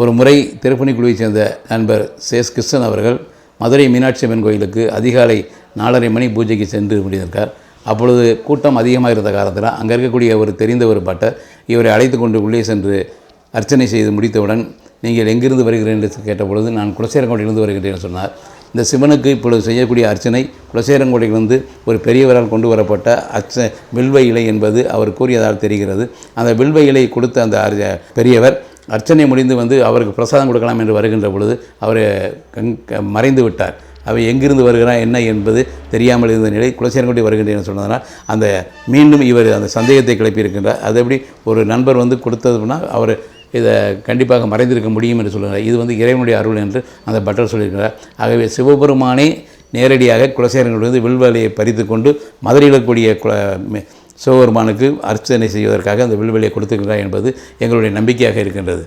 ஒரு முறை திருப்பணி சேர்ந்த நண்பர் சேஸ் கிருஷ்ணன் அவர்கள் மதுரை மீனாட்சி அம்மன் கோயிலுக்கு அதிகாலை நாலரை மணி பூஜைக்கு சென்று முடிந்திருக்கார். அப்பொழுது கூட்டம் அதிகமாக இருந்த காரணத்தில் அங்கே இருக்கக்கூடிய ஒரு தெரிந்த ஒரு பட்டர் இவரை அழைத்து கொண்டு உள்ளே சென்று அர்ச்சனை செய்து முடித்தவுடன் நீங்கள் எங்கிருந்து வருகிறேன் என்று கேட்டபொழுது நான் குலசேரங்கோட்டையிலிருந்து வருகிறேன் என்று சொன்னார். இந்த சிவனுக்கு இப்பொழுது செய்யக்கூடிய அர்ச்சனை குலசேரங்கோட்டையிலிருந்து ஒரு பெரியவரால் கொண்டு வரப்பட்ட அர்ச்ச வில்வ இலை என்பது அவர் கூறியதால் தெரிகிறது. அந்த வில்வ இலை கொடுத்த அந்த அர்ஜ பெரியவர் அர்ச்சனை முடிந்து வந்து அவருக்கு பிரசாதம் கொடுக்கலாம் என்று வருகின்ற பொழுது அவர் க- மறைந்து விட்டார். அவை எங்கிருந்து வருகிறான் என்ன என்பது தெரியாமல் இருந்த நிலை குலசேரங்குடி வருகின்றேன் என்று சொன்னதனால் அந்த மீண்டும் இவர் அந்த சந்தேகத்தை கிளப்பியிருக்கின்றார். அது எப்படி ஒரு நண்பர் வந்து கொடுத்ததுன்னா அவர் இதை கண்டிப்பாக மறைந்திருக்க முடியும் என்று சொல்கிறார். இது வந்து இறைவனுடைய அருள் என்று அந்த பட்டர் சொல்லியிருக்கிறார். ஆகவே சிவபெருமானே நேரடியாக குலசேரங்களிலிருந்து வில்வலையை பறித்து கொண்டு மதுரையில் கூடிய குல சிவபெருமானுக்கு அர்ச்சனை செய்வதற்காக அந்த வில்வெளியை கொடுத்துருக்கிறார் என்பது எங்களுடைய நம்பிக்கையாக இருக்கின்றது.